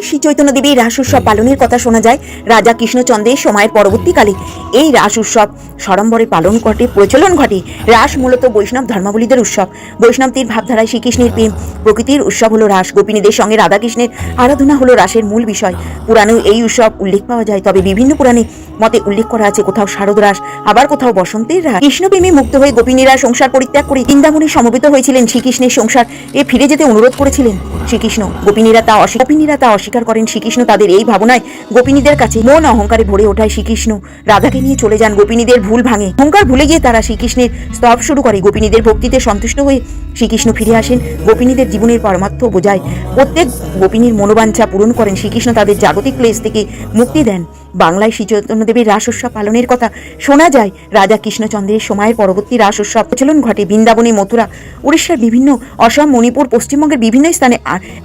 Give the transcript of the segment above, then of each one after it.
বাংলায় শ্রী চৈতন্য দেবীর রাস উৎসব পালনের কথা শোনা যায়। রাজা কৃষ্ণচন্দ্রের সময়ের পরবর্তীকালে এই রাস উৎসব সড়ম্বরে পালন ঘটে প্রচলন ঘটে। রাস মূলত বৈষ্ণব ধর্মাবলীদের উৎসব। বৈষ্ণবদের ভাবধারায় শ্রীকৃষ্ণের প্রেম। প্রকৃতির উৎসব হলো রাস। গোপিনীদের সঙ্গে রাধাকৃষ্ণের আরাধনা হলো রাসের মূল বিষয়। পুরাণেও এই উৎসব উল্লেখ পাওয়া যায় তবে বিভিন্ন পুরাণে মতে উল্লেখ করা আছে কোথাও শারদ রাস আবার কোথাও বসন্তের রাস। কৃষ্ণপ্রেমে মুক্ত হয়ে গোপিনীরা সংসার পরিত্যাগ করে বৃন্দাবনে সমবেত হয়েছিলেন। শ্রীকৃষ্ণের সংসার এ ফিরে যেতে অনুরোধ করেছিলেন শ্রীকৃষ্ণ। গোপিনীরা তা অস্বী- গোপিনীরা তা অস্বীকার করেন শ্রীকৃষ্ণ তাদের এই ভাবনায়। গোপিনীদের কাছে মন অহংকারে ভরে ওঠায় শ্রীকৃষ্ণ। রাধাকে নিয়ে চলে যান গোপিনীদের ভুল ভাঙে। অহংকার ভুলে গিয়ে তারা শ্রীকৃষ্ণের স্তব শুরু করে। গোপিনীদের ভক্তিতে সন্তুষ্ট হয়ে শ্রীকৃষ্ণ ফিরে আসেন। গোপিনীদের জীবনের পরমার্থ বোঝায়। প্রত্যেক গোপিনীর মনোবাঞ্ছা পূরণ করেন। শ্রীকৃষ্ণ তাদের জাগতিক ক্লেশ থেকে মুক্তি দেন। বাংলায় শ্রী চৈতন্যদেবের রাস উৎসব পালনের কথা শোনা যায়। রাজা কৃষ্ণচন্দ্রের সময়ের পরবর্তী রাস উৎসব প্রচলন ঘটে বৃন্দাবনে মথুরা। উড়িষ্যার বিভিন্ন অসম, মণিপুর, পশ্চিমবঙ্গের বিভিন্ন স্থানে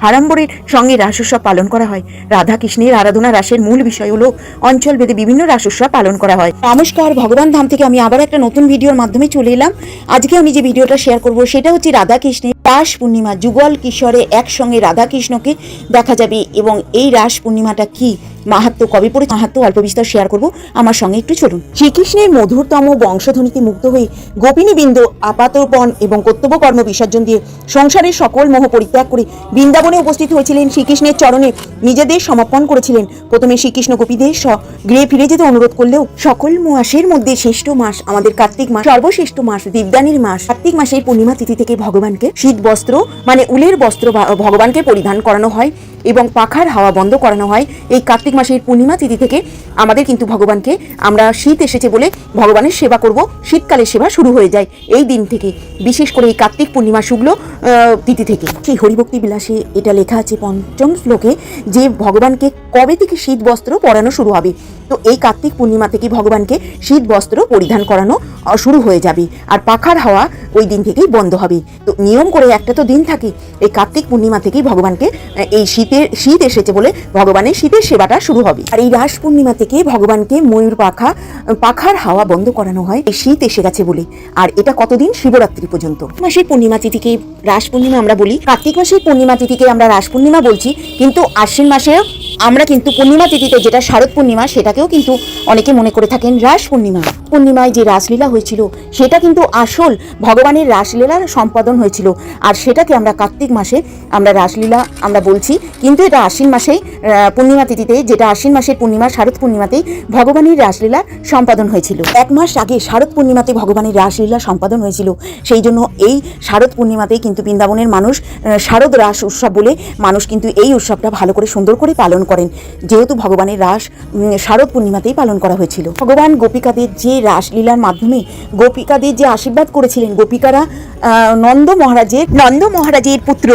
হারাম্বরের সঙ্গে রাস উৎসব পালন করা হয়। রাধা কৃষ্ণের আরাধনা রাসের মূল বিষয় হলো অঞ্চল ভেদে বিভিন্ন রাস উৎসব পালন করা হয়। নমস্কার, ভগবান ধাম থেকে আমি আবার একটা নতুন ভিডিওর মাধ্যমে চলে এলাম। আজকে আমি যে ভিডিওটা শেয়ার করব সেটা হচ্ছে রাধা কৃষ্ণের রাস পূর্ণিমা। যুগল কিশোরে একসঙ্গে রাধা কৃষ্ণকে দেখা যাবে এবং এই রাস পূর্ণিমাটা কি? মাহাত্ম, কবে পড়ে মাহাত্ম, অল্প বিস্তর শেয়ার করব। আমার সঙ্গে একটু চলুন। শ্রীকৃষ্ণের মধুরতম বংশধ্বনিতে মুক্ত হয়ে গোপিনীবৃন্দ আপাতপণ এবং কর্তব্য কর্ম বিসর্জন দিয়ে সংসারের সকল মোহ পরিত্যাগ করে বৃন্দাবনে উপস্থিত হয়েছিলেন শ্রীকৃষ্ণের চরণে। নিজেদের সমর্পণ করেছিলেন। প্রথমে শ্রীকৃষ্ণ গোপীদের গৃহে ফিরে যেতে অনুরোধ করলেও সকল মাসের মধ্যে শ্রেষ্ঠ মাস আমাদের কার্তিক মাস, সর্বশ্রেষ্ঠ মাস দীপদানির মাস। কার্তিক মাসের পূর্ণিমা তিথি থেকে ভগবানকে শীত বস্ত্র মানে উলের বস্ত্র ভগবানকে পরিধান করানো হয় এবং পাখার হাওয়া বন্ধ করানো হয়। এই কার্তিক মাসের পূর্ণিমা তিথি থেকে আমাদের কিন্তু ভগবানকে আমরা শীত এসেছে বলে ভগবানের সেবা করব। শীতকালের সেবা শুরু হয়ে যায় এই দিন থেকে। বিশেষ করে এই কার্তিক পূর্ণিমা শুক্ল তিথি থেকে। সেই হরিভক্তি বিলাসে এটা লেখা আছে পঞ্চম শ্লোকে যে ভগবানকে কবে থেকে শীত বস্ত্র পরানো শুরু হবে? তো এই কার্তিক পূর্ণিমা থেকে ভগবানকে শীত বস্ত্র পরিধান করানো শুরু হয়ে যাবে। আর পাখার হাওয়া ওই দিন থেকেই বন্ধ হবে। তো নিয়ম করে একটা তো দিন থাকে, এই কার্তিক পূর্ণিমা থেকেই ভগবানকে এই শীতের, শীত এসেছে বলে ভগবানের শীতের সেবাটা শুরু হবে। আর এই রাস পূর্ণিমা থেকে ভগবানকে ময়ূর পাখা পাখার হাওয়া বন্ধ করানো হয়, এই শীত এসে গেছে বলে। আর এটা কতদিন? শিবরাত্রি পর্যন্ত। মাসের পূর্ণিমা তিথিকে রাস পূর্ণিমা আমরা বলি। কার্তিক মাসের পূর্ণিমা তিথিকে আমরা রাস পূর্ণিমা বলছি, কিন্তু আশ্বিন মাসে আমরা কিন্তু পূর্ণিমা তিথিতে যেটা শারদ পূর্ণিমা সেটাকেও কিন্তু অনেকে মনে করে থাকেন রাস পূর্ণিমা। পূর্ণিমায় যে রাসলীলা হয়েছিল সেটা কিন্তু আসল ভগবানের রাসলীলার সম্পাদন হয়েছিল। আর সেটাকে আমরা কার্তিক মাসে আমরা রাসলীলা আমরা বলছি কিন্তু এটা আশ্বিন মাসেই পূর্ণিমা তিথিতে যেটা আশ্বিন মাসের পূর্ণিমা শারদ পূর্ণিমাতেই ভগবানের রাসলীলা সম্পাদন হয়েছিল। এক মাস আগে শারদ পূর্ণিমাতে ভগবানের রাসলীলা সম্পাদন হয়েছিল। সেই জন্য এই শারদ পূর্ণিমাতেই কিন্তু বৃন্দাবনের মানুষ শারদ রাস উৎসব বলে মানুষ কিন্তু এই উৎসবটা ভালো করে সুন্দর করে পালন করেন। যেহেতু ভগবানের রাস উম, শারদ পূর্ণিমাতেই পালন করা হয়েছিল। ভগবান গোপিকাদের যে রাসলীলার মাধ্যমে গোপিকাদের যে আশীর্বাদ করেছিলেন গোপিকারা নন্দ মহারাজের নন্দ মহারাজের পুত্র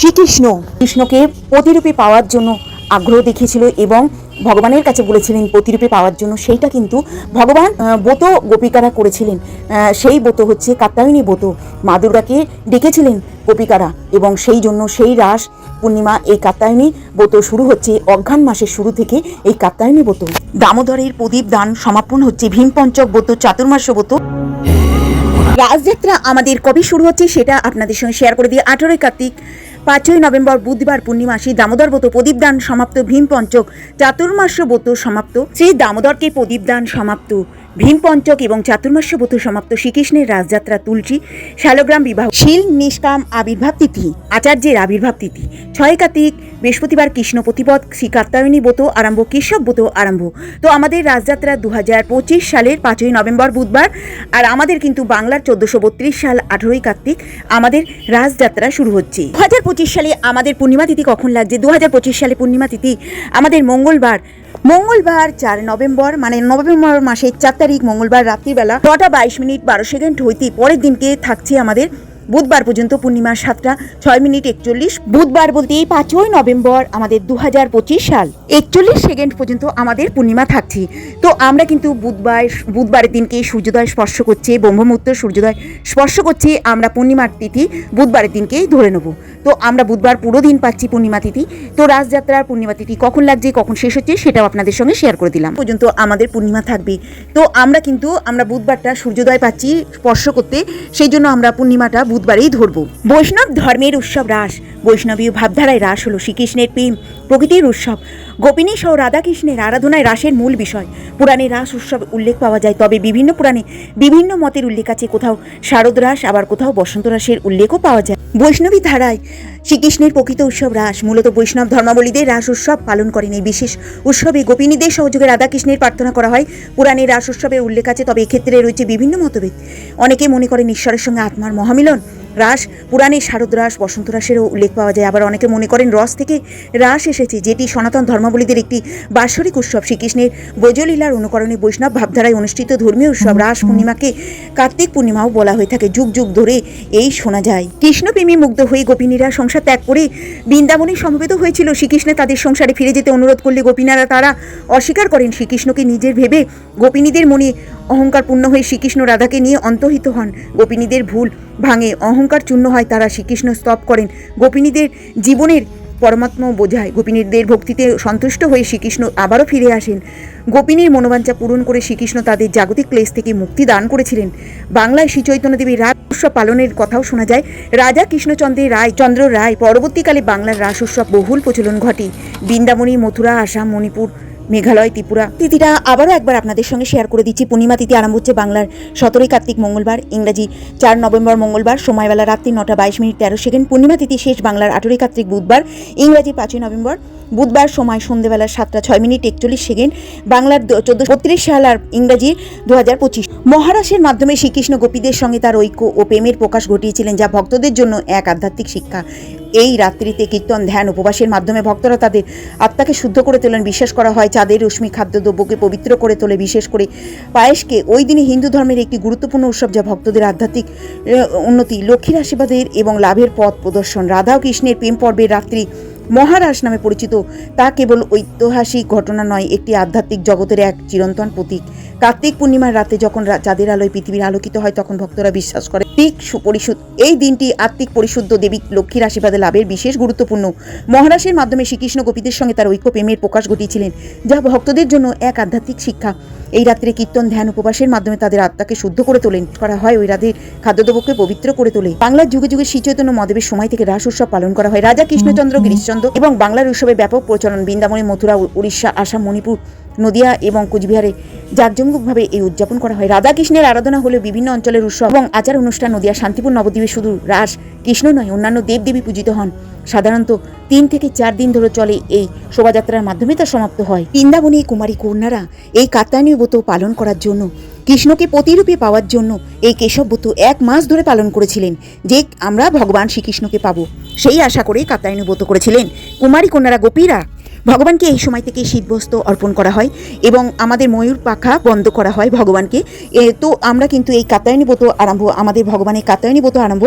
শ্রীকৃষ্ণ। কৃষ্ণকে প্রতিরূপে পাওয়ার জন্য আগ্রহ দেখিয়েছিল এবং ভগবানের কাছে বলেছিলেন প্রতিরূপে পাওয়ার জন্য সেইটা কিন্তু ভগবান ব্রত গোপিকারা করেছিলেন। সেই ব্রত হচ্ছে কাত্যায়নী ব্রত। মা দুর্গাকে ডেকেছিলেন গোপিকারা এবং সেই জন্য সেই রাস পূর্ণিমা এই কাত্যায়নী ব্রত শুরু হচ্ছে অঘ্রাণ মাসের শুরু থেকে এই কাত্যায়নী ব্রত। দামোদরের প্রদীপ দান সমাপন হচ্ছে ভীমপঞ্চক ব্রত চাতুর্মাস্য ব্রত। রাজযাত্রা আমাদের কবে শুরু হচ্ছে সেটা আপনাদের সঙ্গে শেয়ার করে দিয়ে আঠেরোই কার্তিক। পাঁচই নভেম্বর বুধবার পূর্ণিমাসী দামোদর ব্রত প্রদীপদান সমাপ্ত ভীম পঞ্চক, চাতুর্মাস্য ব্রত সমাপ্ত। শ্রী দামোদরকে প্রদীপদান সমাপ্ত। ভীম পঞ্চক এবং চাতুর্মাস্য ব্রত সমাপ্ত শ্রীকৃষ্ণের রাজযাত্রা তুলসী শালগ্রাম বিবাহ শিল নিষ্কাম আবির্ভাব তিথি, আচার্যের আবির্ভাব তিথি। ছয় কার্তিক, বৃহস্পতিবার কৃষ্ণ প্রতিপদ শ্রী কাত্যায়নী ব্রত আরম্ভ, কেশব ব্রত আরম্ভ। তো আমাদের রাজযাত্রা দু হাজার পঁচিশ সালের পাঁচই নভেম্বর বুধবার, আর আমাদের কিন্তু বাংলার চোদ্দশো বত্রিশ সাল আঠেরোই কার্তিক আমাদের রাজযাত্রা শুরু হচ্ছে। দু হাজার পঁচিশ সালে আমাদের পূর্ণিমা তিথি কখন লাগছে? দু হাজার পঁচিশ সালে পূর্ণিমা তিথি আমাদের মঙ্গলবার মঙ্গলবার চার নভেম্বর মানে নভেম্বর মাসের চার তারিখ মঙ্গলবার রাত্রিবেলা নটা বাইশ মিনিট বারো সেকেন্ড হইতে পরের দিনকে থাকছে আমাদের বুধবার পর্যন্ত পূর্ণিমা সাতটা, ছয় মিনিট একচল্লিশ, বুধবার বলতে এই পাঁচই নভেম্বর আমাদের দু হাজার পঁচিশ সাল। একচল্লিশ সেকেন্ড পর্যন্ত আমাদের পূর্ণিমা থাকছে। তো আমরা কিন্তু বুধবার, বুধবারের দিনকে সূর্যোদয় স্পর্শ করছে, ব্রহ্মমুহূর্ত সূর্যোদয় স্পর্শ করছে, আমরা পূর্ণিমার তিথি বুধবারের দিনকেই ধরে নেব। তো আমরা বুধবার পুরো দিন পাচ্ছি পূর্ণিমা তিথি। তো রাজযাত্রার পূর্ণিমা তিথি কখন লাগছে, কখন শেষ হচ্ছে, সেটাও আপনাদের সঙ্গে শেয়ার করে দিলাম। পর্যন্ত আমাদের পূর্ণিমা থাকবে। তো আমরা কিন্তু, আমরা বুধবারটা সূর্যোদয় পাচ্ছি স্পর্শ করতে, সেই জন্য আমরা পূর্ণিমাটা বুধবারেই ধরব। বৈষ্ণব ধর্মের উৎসব রাস। বৈষ্ণবীয় ভাবধারায় রাস হলো শ্রীকৃষ্ণের প্রেম, প্রকৃতির উৎসব। গোপিনী সহ রাধাকৃষ্ণের আরাধনায় রাসের মূল বিষয়। পুরাণে রাস উৎসব উল্লেখ পাওয়া যায়, তবে বিভিন্ন পুরাণে বিভিন্ন মতের উল্লেখ আছে। কোথাও শারদ রাস, আবার কোথাও বসন্ত রাসের উল্লেখও পাওয়া যায়। বৈষ্ণবী ধারায় শ্রীকৃষ্ণের প্রকৃত উৎসব রাস। মূলত বৈষ্ণব ধর্মাবলীদের রাস উৎসব পালন করেন এই বিশেষ উৎসবে গোপিনীদের সহযোগে রাধাকৃষ্ণের প্রার্থনা করা হয়। পুরাণে রাস উৎসবের উল্লেখ আছে, তবে এক্ষেত্রে রয়েছে বিভিন্ন মতভেদ। অনেকে মনে করেন ঈশ্বরের সঙ্গে আত্মার মহামিলন। রাস পুরাণে শারদ রাস বসন্ত রাসেরও উল্লেখ পাওয়া যায়। আবার অনেকে মনে করেন রস থেকে রাস এসেছে যেটি সনাতন ধর্মাবলীদের একটি বাৎসরিক উৎসব। শ্রীকৃষ্ণের ব্রজলীলার অনুকরণে বৈষ্ণব ভাবধারায় অনুষ্ঠিত ধর্মীয় উৎসব রাস পূর্ণিমাকে কার্তিক পূর্ণিমাও বলা হয়ে থাকে। যুগ যুগ ধরে এই শোনা যায়। কৃষ্ণপ্রেমী মুগ্ধ হয়ে গোপিনীরা সংসার ত্যাগ করে বৃন্দাবনে সমবেত হয়েছিল। শ্রীকৃষ্ণ তাদের সংসারে ফিরে যেতে অনুরোধ করলে গোপীনারা তারা অস্বীকার করেন। শ্রীকৃষ্ণকে নিজের ভেবে গোপিনীদের মনে অহংকার পূর্ণ হয়ে শ্রীকৃষ্ণ রাধাকে নিয়ে অন্তহিত হন। গোপিনীদের ভুল ভাঙে, অহংকার চূর্ণ হয় তারা শ্রীকৃষ্ণ স্তব করেন। গোপিনীদের জীবনের পরমাত্মা বোঝায়। গোপিনীদের ভক্তিতে সন্তুষ্ট হয়ে শ্রীকৃষ্ণ আবারও ফিরে আসেন। গোপিনীর মনোবাঞ্ছা পূরণ করে শ্রীকৃষ্ণ তাদের জাগতিক ক্লেশ থেকে মুক্তি দান করেছিলেন। বাংলায় শ্রী চৈতন্য দেবীর রাস উৎসব পালনের কথাও শোনা যায়। রাজা কৃষ্ণচন্দ্রের রায়, চন্দ্র রায়, পরবর্তীকালে বাংলার রাস উৎসব বহুল প্রচলন ঘটে। বৃন্দাবনী, মথুরা, আসাম, মণিপুর মেঘালয়, ত্রিপুরা। তিথিটা আবারও একবার আপনাদের সঙ্গে শেয়ার করে দিচ্ছি। পূর্ণিমা তিথি আরম্ভ হচ্ছে বাংলার সতেরোই কার্তিক মঙ্গলবার, ইংরাজি চার নভেম্বর মঙ্গলবার, সময়বেলা রাত্রি নটা বাইশ মিনিট তেরো সেকেন্ড। পূর্ণিমা তিথি শেষ বাংলার আঠেরোই কার্তিক বুধবার, ইংরাজি পাঁচই নভেম্বর। বুধবার সময় সন্ধ্যেবেলা সাতটা ছয় মিনিট একচল্লিশ সেকেন্ড বাংলার চোদ্দ বত্রিশ সাল আর ইংরাজির দু হাজার পঁচিশ মহারাসের মাধ্যমে শ্রীকৃষ্ণ গোপীদের সঙ্গে তার ঐক্য ও প্রেমের প্রকাশ ঘটিয়েছিলেন, যা ভক্তদের জন্য এক আধ্যাত্মিক শিক্ষা। এই রাত্রিতে কীর্তন, ধ্যান, উপবাসের মাধ্যমে ভক্তরা তাদের আত্মাকে শুদ্ধ করে তোলেন। বিশ্বাস করা হয়, চাঁদের রশ্মি খাদ্যদ্রব্যকে পবিত্র করে তোলে। বিশেষ করে পায়েসকে ওই দিনে হিন্দু ধর্মের একটি গুরুত্বপূর্ণ উৎসব, যা ভক্তদের আধ্যাত্মিক উন্নতি, লক্ষ্মীর আশীর্বাদের এবং লাভের পথ প্রদর্শন। রাধা ও কৃষ্ণের প্রেম পর্বের রাত্রি মহারাস নামে পরিচিত। তা কেবল ঐতিহাসিক ঘটনা নয়, একটি আধ্যাত্মিক জগতের এক চিরন্তন প্রতীক। কার্তিক পূর্ণিমার রাতে যখন চাঁদের আলোয় পৃথিবীর আলোকিত হয়, তখন ভক্তরা বিশ্বাস করে ঠিক সুপরিশুদ্ধ এই দিনটি আত্মিক পরিশুদ্ধ দেবী লক্ষ্মীর আশীর্বাদে লাভের বিশেষ গুরুত্বপূর্ণ। মহারাসের মাধ্যমে শ্রীকৃষ্ণ গোপীদের সঙ্গে তার ঐক্য প্রেমের প্রকাশ ঘটিয়েছিলেন, যা ভক্তদের জন্য এক আধ্যাত্মিক শিক্ষা। এই রাত্রে কীর্তন, ধ্যান, উপবাসের মাধ্যমে তাদের আত্মাকে শুদ্ধ করে তোলেন করা হয়। ওই রাধের খাদ্যদ্রব্যকে পবিত্র করে তোলে। বাংলার যুগে যুগে শ্রী চৈতন্য মহাদেবের সময় থেকে রাস উৎসব পালন করা হয়। রাজা কৃষ্ণচন্দ্র, গিরিশচন্দ্র এবং বাংলার উৎসবে ব্যাপক প্রচলন বৃন্দাবনে মথুরা, উড়িষ্যা, আসাম, মণিপুর নদিয়া এবং কুচবিহারে জাঁকজমকভাবে এই উদযাপন করা হয়। রাধা কৃষ্ণের আরাধনা হলেও বিভিন্ন অঞ্চলের উৎসব এবং আচার অনুষ্ঠান নদিয়া শান্তিপুর নবদ্বীপে শুধু রাস, কৃষ্ণ নয়, অন্যান্য দেবদেবী পূজিত হন। সাধারণত তিন থেকে চার দিন ধরে চলে এই শোভাযাত্রার মাধ্যমে তা সমাপ্ত হয়। বৃন্দাবনী, কুমারী, কন্যারা এই কাত্যায়নী ব্রত পালন করার জন্য, কৃষ্ণকে প্রতিরূপে পাওয়ার জন্য এই কেশব ব্রত এক মাস ধরে পালন করেছিলেন, যে আমরা ভগবান শ্রীকৃষ্ণকে পাবো। সেই আশা করেই কাত্যায়নী ব্রত করেছিলেন। কুমারী, কন্যারা, গোপীরা ভগবানকে এই সময় থেকে শীতবস্ত্র অর্পণ করা হয় এবং আমাদের ময়ূর পাখা বন্ধ করা হয় ভগবানকে। তো আমরা কিন্তু এই কাতায়নী ব্রত আরম্ভ, আমাদের ভগবানের কাতায়নী ব্রত আরম্ভ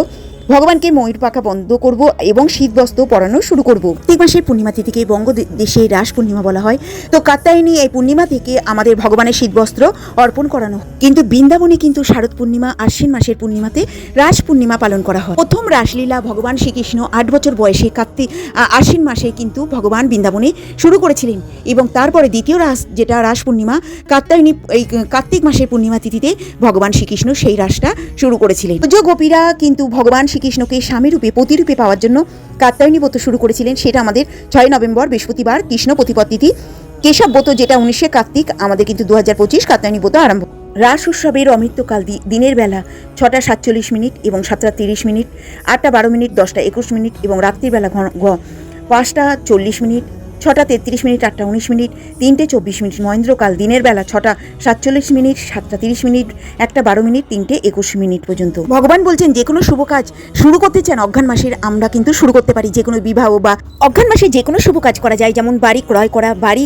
ভগবানকে ময়ূর পাখা বন্ধ করব এবং শীতবস্ত্র পরানো শুরু করব। প্রত্যেক মাসের পূর্ণিমা তিথিকে বঙ্গদেশে রাস পূর্ণিমা বলা হয়। তো কাত্যায়নী এই পূর্ণিমা থেকে আমাদের ভগবানের শীতবস্ত্র অর্পণ করানো কিন্তু বৃন্দাবনে কিন্তু শারদ পূর্ণিমা, আশ্বিন মাসের পূর্ণিমাতে রাস পূর্ণিমা পালন করা হয়। প্রথম রাসলীলা ভগবান শ্রীকৃষ্ণ আট বছর বয়সে কার্তিক আশ্বিন মাসে কিন্তু ভগবান বৃন্দাবনে শুরু করেছিলেন এবং তারপরে দ্বিতীয় রাস যেটা রাস পূর্ণিমা, কাত্যায়নী, এই, কার্তিক মাসের পূর্ণিমা তিথিতে ভগবান শ্রীকৃষ্ণ সেই রাসটা শুরু করেছিলেন। গোপীরা কিন্তু ভগবান শ্রীকৃষ্ণকে স্বামীরূপে প্রতিরূপে পাওয়ার জন্য কাত্যায়নী ব্রত শুরু করেছিলেন। সেটা আমাদের ছয় নভেম্বর, বৃহস্পতিবার, কৃষ্ণ প্রতিপদ তিথি কেশব ব্রত যেটা উনিশে কার্তিক, আমাদের কিন্তু দু হাজার পঁচিশ কাত্যায়নী ব্রত আরম্ভ। রাস উৎসবের অমৃতকাল দিনের বেলা ছটা সাতচল্লিশ মিনিট এবং সাতটা তিরিশ মিনিট, আটটা বারো মিনিট, দশটা একুশ মিনিট এবং রাত্রিবেলা ঘ- পাঁচটা চল্লিশ মিনিট ছটা তেত্রিশ মিনিট, আটটা উনিশ মিনিট, তিনটে চব্বিশ মিনিট, মহেন্দ্রকাল দিনের বেলা ছটা সাতচল্লিশ মিনিট, সাতটা তিরিশ মিনিট, একটা বারো মিনিট, তিনটে একুশ মিনিট পর্যন্ত। ভগবান বলছেন যে কোনো শুভ কাজ শুরু করতে চান অজ্ঞান মাসের, আমরা কিন্তু শুরু করতে পারি যে কোনো বিবাহ বা অজ্ঞান মাসে যে কোনো শুভ কাজ করা যায়, যেমন বাড়ি ক্রয় করা, বাড়ি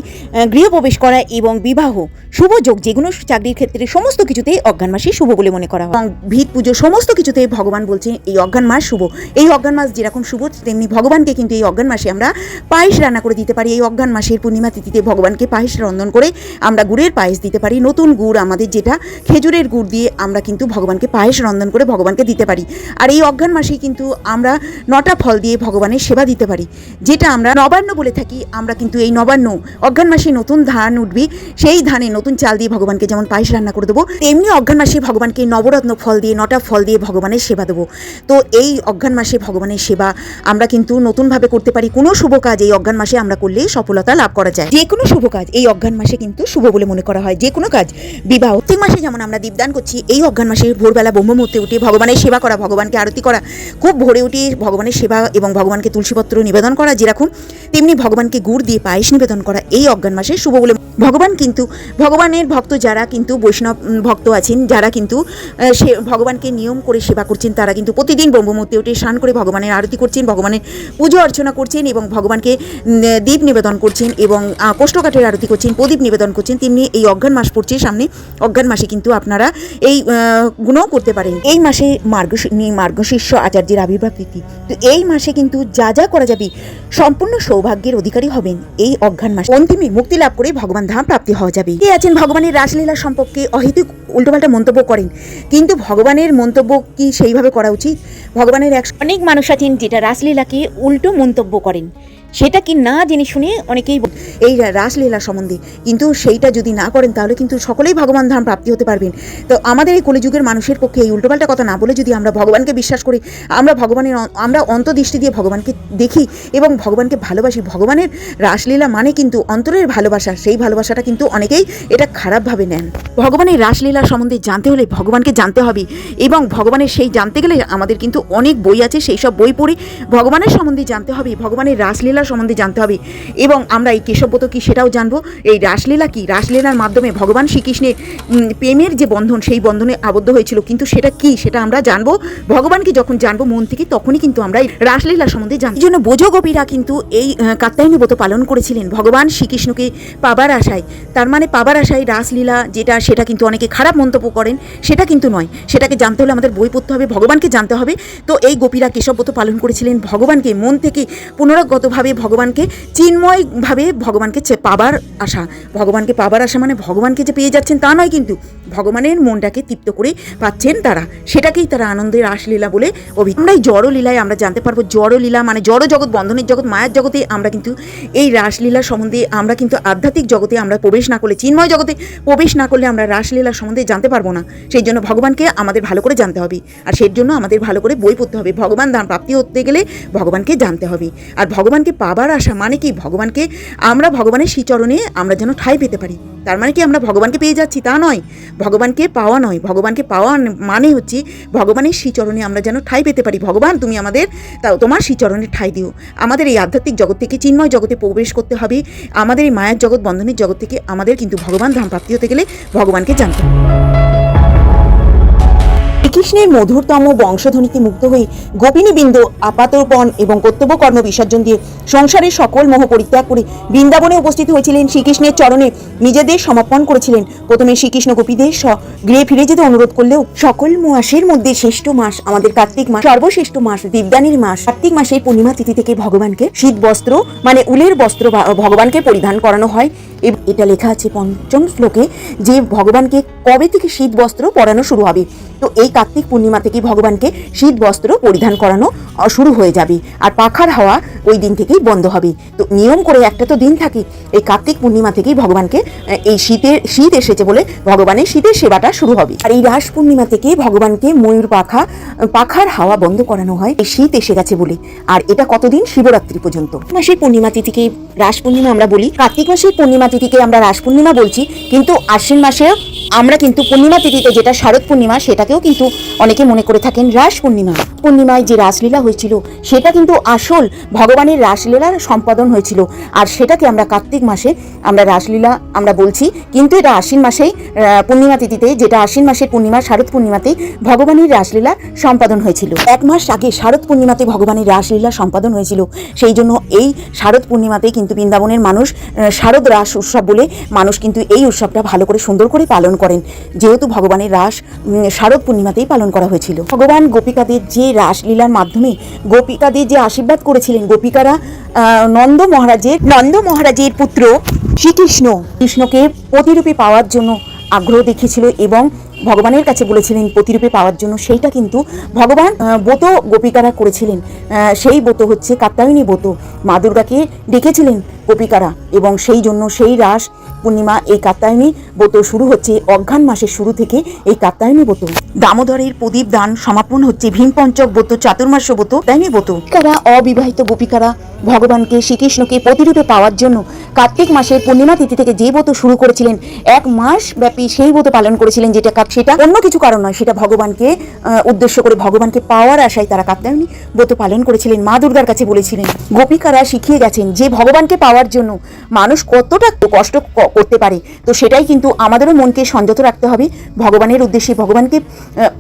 গৃহপ্রবেশ করা এবং বিবাহ, শুভ যোগ যে কোনো চাকরির ক্ষেত্রে সমস্ত কিছুতেই অজ্ঞান মাসে শুভ বলে মনে করা হয়। এবং ভিত পুজো সমস্ত কিছুতে ভগবান বলছেন এই অজ্ঞান মাস শুভ। এই অজ্ঞান মাস যেরকম শুভ, তেমনি ভগবানকে কিন্তু এই অজ্ঞান মাসে আমরা পায়েস রান্না করে দিতে পারি। পারি এই অজ্ঞান মাসের পূর্ণিমা তিথিতে ভগবানকে পায়েস রন্ধন করে আমরা গুড়ের পায়েস দিতে পারি। নতুন গুড় আমাদের যেটা খেজুরের গুড় দিয়ে আমরা কিন্তু ভগবানকে পায়েস রন্ধন করে ভগবানকে দিতে পারি। আর এই অজ্ঞান মাসে কিন্তু আমরা নটা ফল দিয়ে ভগবানের সেবা দিতে পারি। যেটা আমরা নবান্ন বলে থাকি, আমরা কিন্তু এই নবান্ন, অজ্ঞান মাসে নতুন ধান উঠবি, সেই ধানে নতুন চাল দিয়ে ভগবানকে যেমন পায়েস রান্না করে দেবো, তেমনি অজ্ঞান মাসে ভগবানকে নবরত্ন ফল দিয়ে নটা ফল দিয়ে ভগবানের সেবা দেবো। তো এই অজ্ঞান মাসে ভগবানের সেবা আমরা কিন্তু নতুনভাবে করতে পারি। কোনো শুভ কাজ এই অজ্ঞান মাসে আমরা সফলতা লাভ করা যায়। যে কোনো শুভ কাজ এই অজ্ঞান মাসে কিন্তু শুভ বলে মনে করা হয়। যে কোনো কাজ, বিবাহ, প্রত্যেক মাসে যেমন আমরা দীপদান করছি, এই অজ্ঞান মাসে ভোরবেলা ব্রহ্মমূর্তে উঠে ভগবানের সেবা করা, ভগবানকে আরতি করা, খুব ভোরে উঠে ভগবানের সেবা এবং ভগবানকে তুলসীপত্র নিবেদন করা যেরকম তেমনি ভগবানকে গুড় দিয়ে পায়েস নিবেদন করা, এই অজ্ঞান মাসে শুভ বলে ভগবান কিন্তু, ভগবানের ভক্ত যারা কিন্তু বৈষ্ণব ভক্ত আছেন, যারা কিন্তু সে, ভগবানকে নিয়ম করে সেবা করছেন, তারা কিন্তু প্রতিদিন ব্রহ্মমূর্তি উঠে স্নান করে ভগবানের আরতি করছেন, ভগবানের পুজো অর্চনা করছেন এবং ভগবানকে দীপ নিবেদন করছেন এবং কোষ্ঠকাঠের আরতি করছেন, প্রদীপ নিবেদন করছেন, তেমনি এই অজ্ঞান মাস পড়ছে সামনে। অজ্ঞান মাসে কিন্তু আপনারা এই গুণও করতে পারেন। এই মাসে মার্গশী মার্গশীর্ষ আচার্যের আবির্ভাব তিথি তো এই মাসে কিন্তু যা যা করা যাবে, সম্পূর্ণ সৌভাগ্যের অধিকারী হবেন এই অজ্ঞান মাসে। অন্তিমে মুক্তি লাভ করে ভগবান ধাম প্রাপ্তি হওয়া যাবে। কে আছেন ভগবানের রাসলীলা সম্পর্কে? অহেতুক উল্টোপাল্টা মন্তব্য করেন। কিন্তু ভগবানের মন্তব্য কি সেইভাবে করা উচিত? ভগবানের এক, অনেক মানুষ আছেন যেটা রাসলীলাকে উল্টো মন্তব্য করেন। সেটা কি না জেনে শুনে অনেকেই এই রাসলীলা সম্বন্ধে। কিন্তু সেইটা যদি না করেন, তাহলে কিন্তু সকলেই ভগবান ধাম প্রাপ্তি হতে পারবেন। তো আমাদের এই কলিযুগের মানুষের পক্ষে এই উল্টোপাল্টা কথা না বলে যদি আমরা ভগবানকে বিশ্বাস করি, আমরা ভগবানের আমরা অন্তর্দৃষ্টি দিয়ে ভগবানকে দেখি এবং ভগবানকে ভালোবাসি, ভগবানের রাসলীলা মানে কিন্তু অন্তরের ভালোবাসা। সেই ভালোবাসাটা কিন্তু অনেকেই এটা খারাপভাবে নেন। ভগবানের রাসলীলা সম্বন্ধে জানতে হলে ভগবানকে জানতে হবে এবং ভগবানের সেই জানতে গেলে আমাদের কিন্তু অনেক বই আছে, সেই সব বই পড়ে ভগবানের সম্বন্ধে জানতে হবে। ভগবানের রাসলীলা সম্বন্ধে জানতে হবে। এবং আমরা এই কেশবব্রত কি সেটাও জানব। এই রাসলীলা কি? রাসলীলার মাধ্যমে ভগবান শ্রীকৃষ্ণের প্রেমের যে বন্ধন, সেই বন্ধনে আবদ্ধ হয়েছিল। কিন্তু সেটা কি? সেটা আমরা জানব। ভগবানকে যখন জানব মন থেকে, তখনই কিন্তু আমরা এই রাসলীলা সম্বন্ধে জানি জন্য বোঝো গোপীরা কিন্তু এই কাত্যায়নী ব্রত পালন করেছিলেন। ভগবান শ্রীকৃষ্ণকে পাবার আশায়। তার মানে পাবার আশায় রাসলীলা যেটা, সেটা কিন্তু অনেকে খারাপ মন্তব্য করেন। সেটা কিন্তু নয়। সেটাকে জানতে হলে আমাদের বই পড়তে হবে, ভগবানকে জানতে হবে। তো এই গোপীরা কেশবব্রত পালন করেছিলেন। ভগবানকে মন থেকে পুনরাগতভাবে ভগবানকে, চিন্ময়ভাবে ভগবানকে পাবার আশা। ভগবানকে পাবার আশা মানে ভগবানকে যে পেয়ে যাচ্ছেন তা নয় কিন্তু ভগবানের মনটাকে তৃপ্ত করে পাচ্ছেন তারা। সেটাকেই তারা আনন্দের রাসলীলা বলে অভিহিত আমরা এই জড় লীলায় আমরা জানতে পারব। জড় লীলা মানে জড় জগৎ বন্ধনের জগৎ, মায়ার জগতে আমরা কিন্তু এই রাসলীলা সম্বন্ধে আমরা কিন্তু আধ্যাত্মিক জগতে আমরা প্রবেশ না করলে, চিন্ময় জগতে প্রবেশ না করলে আমরা রাসলীলা সম্বন্ধে জানতে পারব না। সেই জন্য ভগবানকে আমাদের ভালো করে জানতে হবে। আর সেই জন্য আমাদের ভালো করে বই পড়তে হবে। ভগবান দান প্রাপ্তি হতে গেলে ভগবানকে জানতে হবে। আর ভগবানকে পাবার আশা মানে কি? ভগবানকে আমরা ভগবানের শ্রীচরণে আমরা যেন ঠাঁই পেতে পারি। তার মানে কি আমরা ভগবানকে পেয়ে যাচ্ছি? তা নয়। ভগবানকে পাওয়া নয়। ভগবানকে পাওয়া মানে হচ্ছে ভগবানের শ্রীচরণে আমরা যেন ঠাঁই পেতে পারি। ভগবান, তুমি আমাদের তা তোমার শ্রীচরণে ঠাঁই দিও। আমাদের এই আধ্যাত্মিক জগৎ থেকে চিন্ময় জগতে প্রবেশ করতে হবে। আমাদের এই মায়ের জগৎ বন্ধনের জগৎ থেকে আমাদের কিন্তু ভগবান ধাম প্রাপ্তি হতে গেলে ভগবানকে জানতে হবে। শ্রীকৃষ্ণের মধুরতম বংশধ্বনিতে মুক্ত হয়ে গোপিনীবৃন্দ আপাতপণ এবং কর্তব্য কর্ম বিসর্জন দিয়ে সংসারের সকল মোহ পরিত্যাগ করে বৃন্দাবনে উপস্থিত হয়েছিলেন শ্রীকৃষ্ণের চরণে নিজেদের সমর্পণ করেছিলেন। প্রথমে শ্রীকৃষ্ণ গোপীদের গৃহে ফিরে যেতে অনুরোধ করলেও সকল মাসের মধ্যে শ্রেষ্ঠ মাস আমাদের কার্তিক মাস, সর্বশ্রেষ্ঠ মাস দীপদানির মাস। কার্তিক মাসের পূর্ণিমা তিথি থেকে ভগবানকে শীত বস্ত্র মানে উলের বস্ত্র ভগবানকে পরিধান করানো হয়। এটা লেখা আছে পঞ্চম শ্লোকে যে ভগবানকে কবে থেকে শীত বস্ত্র পরানো শুরু হবে? তো এই কার্তিক পূর্ণিমা থেকে ভগবানকে শীত বস্ত্র পরিধান করানো শুরু হয়ে যাবে। আর পাখার হাওয়া ওই দিন থেকেই বন্ধ হবে। তো নিয়ম করে একটা তো দিন থাকে, এই কার্তিক পূর্ণিমা থেকেই ভগবানকে এই শীতের, শীত এসেছে বলে ভগবানের শীতের সেবাটা শুরু হবে। আর এই রাস পূর্ণিমা থেকে ভগবানকে ময়ূর পাখা পাখার হাওয়া বন্ধ করানো হয়। এই শীত এসে গেছে বলে। আর এটা কতদিন? শিবরাত্রি পর্যন্ত। মাসের পূর্ণিমা তিথিকে, রাস পূর্ণিমা আমরা বলি। কার্তিক মাসের পূর্ণিমা তিথিকে আমরা রাস পূর্ণিমা বলছি। কিন্তু আশ্বিন মাসে আমরা কিন্তু পূর্ণিমা তিথিতে যেটা শারদ পূর্ণিমা সেটাকেও কিন্তু অনেকে মনে করে থাকেন রাস পূর্ণিমা। পূর্ণিমায় যে রাসলীলা হয়েছিল, সেটা কিন্তু আসল ভগবানের রাসলীলার সম্পাদন হয়েছিল। আর সেটাকে আমরা কার্তিক মাসে আমরা রাসলীলা আমরা বলছি, কিন্তু এটা আশ্বিন মাসেই পূর্ণিমা তিথিতে, যেটা আশ্বিন মাসের পূর্ণিমা, শারদ পূর্ণিমাতেই ভগবানের রাসলীলা সম্পাদন হয়েছিল। এক মাস আগে শারদ পূর্ণিমাতে ভগবানের রাসলীলা সম্পাদন হয়েছিল। সেই জন্য এই শারদ পূর্ণিমাতে কিন্তু বৃন্দাবনের মানুষ শারদ রাস উৎসব বলে মানুষ কিন্তু এই উৎসবটা ভালো করে সুন্দর করে পালন করেন। যেহেতু ভগবানের রাস শারদ পূর্ণিমাতেই পালন করা হয়েছিল। ভগবান গোপিকাদের যে রাসলীলার মাধ্যমে গোপিকাদের যে আশীর্বাদ করেছিলেন গোপিকারা নন্দ মহারাজের নন্দ মহারাজের পুত্র শ্রীকৃষ্ণ। কৃষ্ণকে প্রতিরূপে পাওয়ার জন্য আগ্রহ দেখিয়েছিল এবং ভগবানের কাছে বলেছিলেন প্রতিরূপে পাওয়ার জন্য, সেইটা কিন্তু ভগবান ব্রত গোপিকারা করেছিলেন। সেই ব্রত হচ্ছে কাত্যায়নী ব্রত। মা দুর্গাকে ডেকেছিলেন গোপিকারা এবং সেই জন্য সেই রাস, পূর্ণিমা, এই কাত্যায়নী ব্রত শুরু হচ্ছে অজ্ঞান মাসের শুরু থেকে এই কাত্যায়নী ব্রত। দামোদরের প্রদীপ দান সমাপন হচ্ছে ভীম পঞ্চক ব্রত, চাতুর্মাস্য ব্রত তাইনি ব্রত। কারা অবিবাহিত গোপিকারা, ভগবানকে শ্রীকৃষ্ণকে প্রতিরূপে পাওয়ার জন্য কার্তিক মাসের পূর্ণিমা তিথি থেকে যে ব্রত শুরু করেছিলেন, এক মাস ব্যাপী সেই ব্রত পালন করেছিলেন, যেটা সেটা অন্য কিছু কারণ নয়, সেটা ভগবানকে উদ্দেশ্য করে ভগবানকে পাওয়ার আশায় তারা কাত্যায়নী ব্রত পালন করেছিলেন। মা দুর্গার কাছে বলেছিলেন, গোপিকারা শিখিয়ে গেছেন যে ভগবানকে পাওয়ার জন্য মানুষ কতটা কষ্ট করতে পারে। তো সেটাই কিন্তু আমাদেরও মনকে সংযত রাখতে হবে। ভগবানের উদ্দেশ্যে, ভগবানকে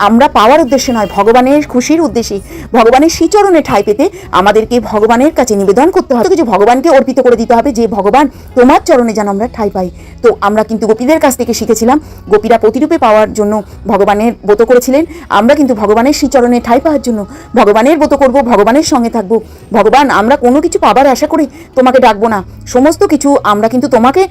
আমরা পাওয়ার উদ্দেশ্যে নয়, ভগবানের খুশির উদ্দেশ্যে, ভগবানের শ্রীচরণে ঠাঁই পেতে আমাদেরকে ভগবানের কাছে নিবেদন করতে হবে। কিছু ভগবানকে অর্পিত করে দিতে হবে যে, ভগবান, তোমার চরণে যেন আমরা ঠাঁই পাই। তো আমরা কিন্তু গোপীদের কাছ থেকে শিখেছিলাম, গোপীরা প্রতিরূপে পাওয়ার জন্য ভগবানের ব্রত করেছিলেন। আমরা কিন্তু ভগবানের শ্রীচরণে ঠাঁই পাওয়ার জন্য ভগবানের ব্রত করব, ভগবানের সঙ্গে থাকব। ভগবান, আমরা কোনো কিছু পাবার আশা করে তোমাকে ডাকবো না। সমস্ত কিছু আমরা কিন্তু তোমাকে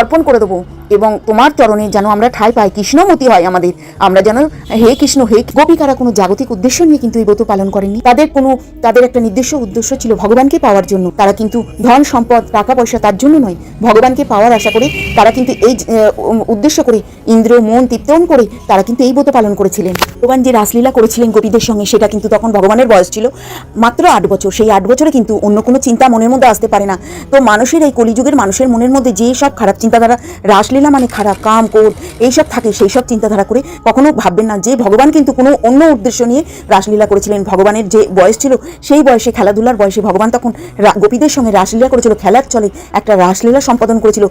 অর্পণ করে দেবো। এবং তোমার চরণে যেন আমরা ঠাঁই পাই কৃষ্ণমতি হয় আমাদের। আমরা যেন, হে কৃষ্ণ, হে গোপিকারা কোনো জাগতিক উদ্দেশ্য নিয়ে কিন্তু এই ব্রত পালন করেনি তাদের কোনো, তাদের একটা নির্দিষ্ট উদ্দেশ্য ছিল ভগবানকে পাওয়ার জন্য। তারা কিন্তু ধন, সম্পদ, টাকা, পয়সা তার জন্য নয়। ভগবানকে পাওয়ার আশা করে তারা কিন্তু এই উদ্দেশ্য করে ইন্দ্র, মন তৃপ্তন করে তারা কিন্তু এই ব্রত পালন করেছিলেন। ভগবান যে রাসলীলা করেছিলেন গোপীদের সঙ্গে, সেটা কিন্তু তখন ভগবানের বয়স ছিল মাত্র আট বছর। সেই আট বছরে কিন্তু অন্য কোনো চিন্তা মনের মধ্যে আসতে পারে না। তো মানুষের এই কলিযুগের মানুষের মনের মধ্যে যে সব খারাপ চিন্তাধারা রাসলীলা মানে খারাপ, কাম কোদ এইসব থাকে সেই সব চিন্তাধারা করে কখনো ভাববেন না যে ভগবান কিন্তু কোনো অন্য উদ্দেশ্য নিয়ে রাসলীলা করেছিলেন। ভগবানের যে বয়স ছিল, সেই বয়সে, খেলাধুলার বয়সে ভগবান তখন গোপীদের সঙ্গে রাসলীলা করেছিল, খেলার চলে একটা রাসলীলা সম্পাদন করেছিল,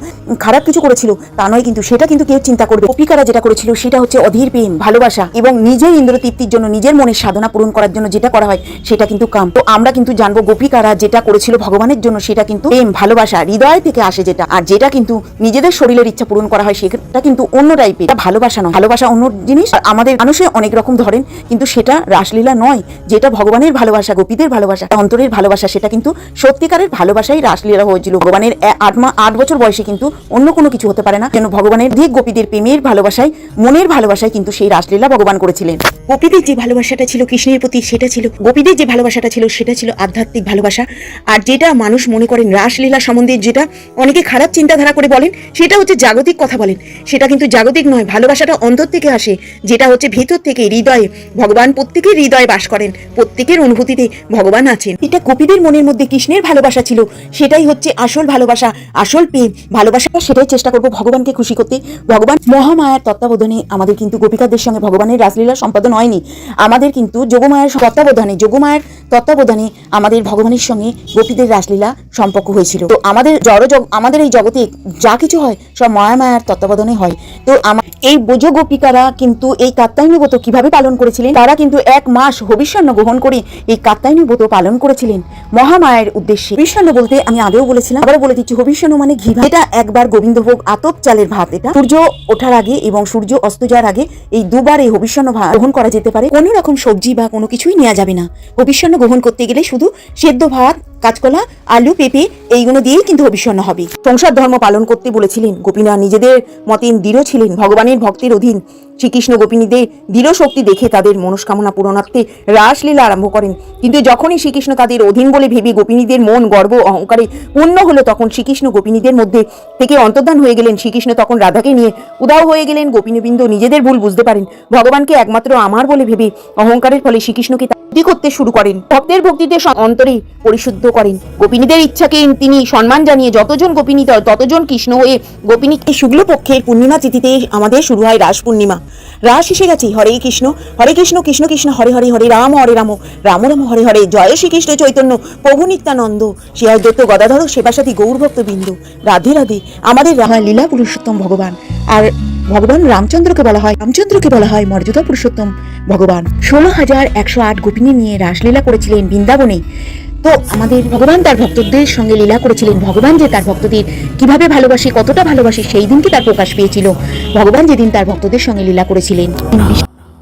খারাপ কিছু করেছিল, তা নয় কিন্তু সেটা কিন্তু কেউ চিন্তা করবে। গোপিকারা যেটা করেছিল, সেটা হচ্ছে অধীর প্রেম, ভালোবাসা এবং নিজের ইন্দ্র তৃপ্তির জন্য, নিজের মনের সাধনা পূরণ করার জন্য যেটা করা হয়, সেটা কিন্তু কাম। তো আমরা কিন্তু জানব গোপিকারা যেটা করেছিল ভগবানের জন্য, সেটা কিন্তু প্রেম, ভালোবাসা, হৃদয় থেকে আসে যেটা। আর যেটা কিন্তু নিজেদের শরীরের ইচ্ছা পূরণ করা হয়, সেটা কিন্তু অন্য টাইপের ভালোবাসা নয়। ভালোবাসা অন্য জিনিস। আর আমাদের মানুষে অনেক রকম ধরেন, কিন্তু সেটা রাসলীলা নয়, যেটা ভগবানের ভালোবাসা, গোপীদের ভালোবাসা অন্তরের ভালোবাসা, সেটা কিন্তু সত্যিকারের ভালোবাসাই রাসলীলা হয়েছিল। ভগবানের আট মা, আট বছর বয়সে কিন্তু অন্য কোনো কিছু হতে পারে না। যেন ভগবানের দিক গোপীদের প্রেমের ভালোবাসায়, মনের ভালোবাসায় কিন্তু সেই রাসলীলা ভগবান করেছিলেন। গোপীদের যে ভালোবাসাটা ছিল, কৃষ্ণের প্রতি সেটা ছিল, গোপীদের যে ভালোবাসাটা ছিল, সেটা ছিল আধ্যাত্মিক ভালোবাসা। আর যেটা মানুষ মনে করেন রাসলীলা সম্বন্ধে যেটা অনেকে খারাপ চিন্তাধারা করে বলেন, সেটা হচ্ছে জাগতিক কথা বলেন। সেটা কিন্তু জাগতিক নয়, ভালোবাসাটা অন্তর থেকে আসে, যেটা হচ্ছে ভিতর থেকে হৃদয়ে। ভগবান প্রত্যেকের হৃদয়ে বাস করেন, প্রত্যেকের অনুভূতিতে ভগবান আছেন। এটা কপিদের মনের মধ্যে কৃষ্ণের ভালোবাসা ছিল, সেটাই হচ্ছে আসল ভালোবাসা, আসল প্রেম। ভালোবাসা, সেটাই চেষ্টা করব ভগবানকে খুশি করতে। ভগবান মহামায়ার তত্ত্বাবধানে আমাদের কিন্তু গোপিকাদের সঙ্গে ভগবানের রাসলীলা সম্পাদন হয়নি। আমাদের কিন্তু যোগমায়ের তত্ত্বাবধানে যোগমায়ের তত্ত্বাবধানে আমাদের ভগবানের সঙ্গে গোপীদের রাসলীলা সম্পর্ক হয়েছিল। তো আমাদের জড় আমাদের এই জগতে যা কিছু হয়, সব মায়া মায়ার তত্ত্বাবধানে হয়। তো আমার এই বোঝো গোপিকারা কিন্তু এই কাত্তায়নী ব্রত কীভাবে পালন করেছিলেন? তারা কিন্তু এক মাস হবিষ্যান্ন গ্রহণ করে এই কাত্তায়নী ব্রত পালন করেছিলেন। মহামায়ের উদ্দেশ্যে। হবিষ্যান্ন বলতে আমি আগেও বলেছিলাম আবার বলে দিচ্ছি, হবিষ্যান্ন মানে ঘি। এটা একবার গোবিন্দভোগ আতপ চালের ভাত এটা। সূর্য ওঠার আগে এবং সূর্য অস্ত যাওয়ার আগে এই দুবার এই হবিষ্যান্ন গ্রহণ করা যেতে পারে। কোনো রকম সবজি বা কোনো কিছুই নেওয়া যাবে না। হবিষ্যান্ন গ্রহণ করতে গেলে শুধু সেদ্ধ ভাত, কাঁচকলা, আলু, পেঁপে, এইগুলো দিয়েই কিন্তু অভিষণ্ণ হবে। সংসার ধর্ম পালন করতে বলেছিলেন গোপীরা নিজেদের মতেন দৃঢ় ছিলেন। ভগবানের ভক্তের অধীন শ্রীকৃষ্ণ গোপিনীদের দৃঢ় শক্তি দেখে তাদের মনস্কামনা পূরণার্থে রাসলীলা আরম্ভ করেন। কিন্তু যখনই শ্রীকৃষ্ণ তাদের অধীন বলে ভেবে গোপিনীদের মন গর্ব অহংকারে পূর্ণ হলো, তখন শ্রীকৃষ্ণ গোপিনীদের মধ্যে থেকে অন্তর্ধান হয়ে গেলেন। শ্রীকৃষ্ণ তখন রাধাকে নিয়ে উদাও হয়ে গেলেন। গোপিনীবৃন্দ নিজেদের ভুল বুঝতে পারেন। ভগবানকে একমাত্র আমার বলে ভেবে অহংকারের ফলে শ্রীকৃষ্ণকে ভক্তি করতে শুরু করেন। ভক্তের ভক্তিতে অন্তরে পরিশুদ্ধ করেন। গোপিনীদের ইচ্ছাকে তিনি সম্মান জানিয়ে যতজন গোপিনী ততজন কৃষ্ণ হয়ে গোপিনীকে শুক্লপক্ষের পূর্ণিমা তিথিতে আমাদের শুরু হয় রাস পূর্ণিমা। রাস এসে গেছে, হরে কৃষ্ণ হরে কৃষ্ণ কৃষ্ণ কৃষ্ণ, হরে হরে হরে রাম হরে রাম রাম রাম, হরে হরে। জয় শ্রীকৃষ্ণ চৈতন্য, প্রভু নিত্যানন্দ। শিয়ার দত্ত গদাধর সেবাসাথী গৌরভক্ত বিন্দু রাধে রাধে, আমাদের রাহা লীলা পুরুষোত্তম ভগবান। আর ভগবান রামচন্দ্রকে বলা হয়, রামচন্দ্রকে বলা হয় মর্যাদা পুরুষোত্তম ভগবান। ষোলো হাজার একশো আট গোপিনী নিয়ে রাসলীলা করেছিলেন বৃন্দাবনে। তো আমাদের ভগবান তার ভক্তদের সঙ্গে লীলা করেছিলেন। ভগবান যে তার ভক্তদের কীভাবে ভালোবাসে, কতটা ভালোবাসে, সেই দিনকে তার প্রকাশ পেয়েছিল। ভগবান যেদিন তার ভক্তদের সঙ্গে লীলা করেছিলেন।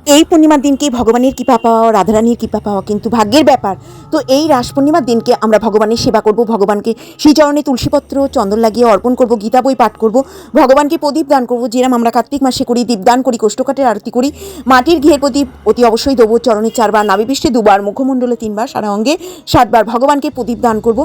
এই পূর্ণিমার দিনকে ভগবানের কৃপা পাওয়া, রাধারানীর কৃপা পাওয়া কিন্তু ভাগ্যের ব্যাপার। তো এই রাস পূর্ণিমার দিনকে আমরা ভগবানের সেবা করব, ভগবানকে সেই চরণে তুলসীপত্র, চন্দন লাগিয়ে অর্পণ করব, গীতা বই পাঠ করব, ভগবানকে প্রদীপ দান করব যেরকম আমরা কার্তিক মাসে করি দীপদান করি, কোষ্ঠকাঠের আরতি করি, মাটির ঘিয়ের প্রদীপ অতি অবশ্যই দেবো, চরণে চারবার নাবিপৃষ্ঠে দুবার, মুখমণ্ডলে তিনবার, সারা অঙ্গে সাতবার ভগবানকে প্রদীপ দান করব